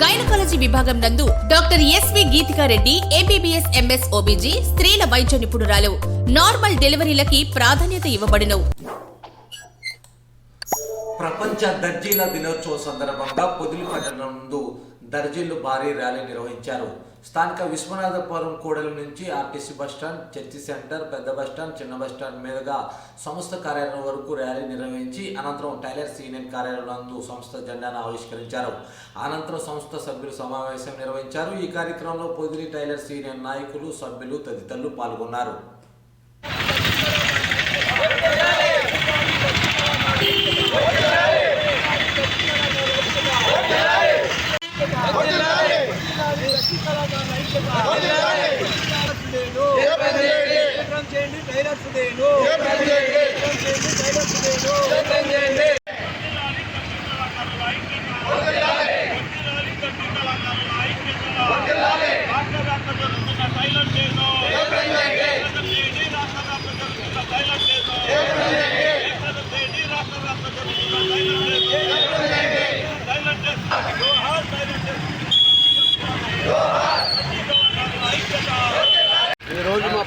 Gynaecology విభాగం నందు doctor S V Geethika Reddy MBBS MS OBG స్త్రీల వైద్య నిపుణురాలు. నార్మల్ డెలివరీలకి ప్రాధాన్యత ఇవ్వబడును ప్రపంచ దర్జీల దినోత్సవ సందర్భంగా పొదిలి పట్టణం ముందు దర్జీలు భారీ ర్యాలీ నిర్వహించారు. స్థానిక విశ్వనాథపురం కూడలి నుంచి RTC bus stand church centre పెద్ద బస్టాండ్ చిన్న బస్టాండ్ మీదుగా సంస్థ కార్యాలయం వరకు ర్యాలీ నిర్వహించి అనంతరం టైలర్స్ యూనియన్ కార్యాలయం నందు సంస్థ జెండాను ఆవిష్కరించారు. అనంతరం సంస్థ సభ్యులు సమావేశం నిర్వహించారు. ఈ కార్యక్రమంలో పొదిలి టైలర్స్ యూనియన్ నాయకులు సభ్యులు తదితరులు పాల్గొన్నారు. చేయండి టైలర్స్ డేను చేయండి టైలర్స్ డేను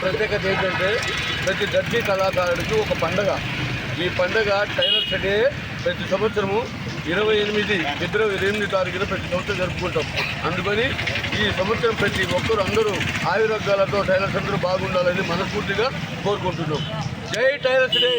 ప్రత్యేకత ఏంటంటే ప్రతి దర్జీ కళాకారుడికి ఒక పండగ. ఈ పండగ టైలర్స్ డే ప్రతి సంవత్సరము ఇరవై ఎనిమిది ఫిబ్రవరి ఎనిమిది తారీఖున ప్రతి సంవత్సరం జరుపుకుంటాం. అందుకని ఈ సంవత్సరం ప్రతి ఒక్కరు అందరూ ఆయుర్వర్గాలతో టైలర్స్ అందరూ బాగుండాలని మనస్ఫూర్తిగా కోరుకుంటున్నాం. జై టైలర్స్ డే!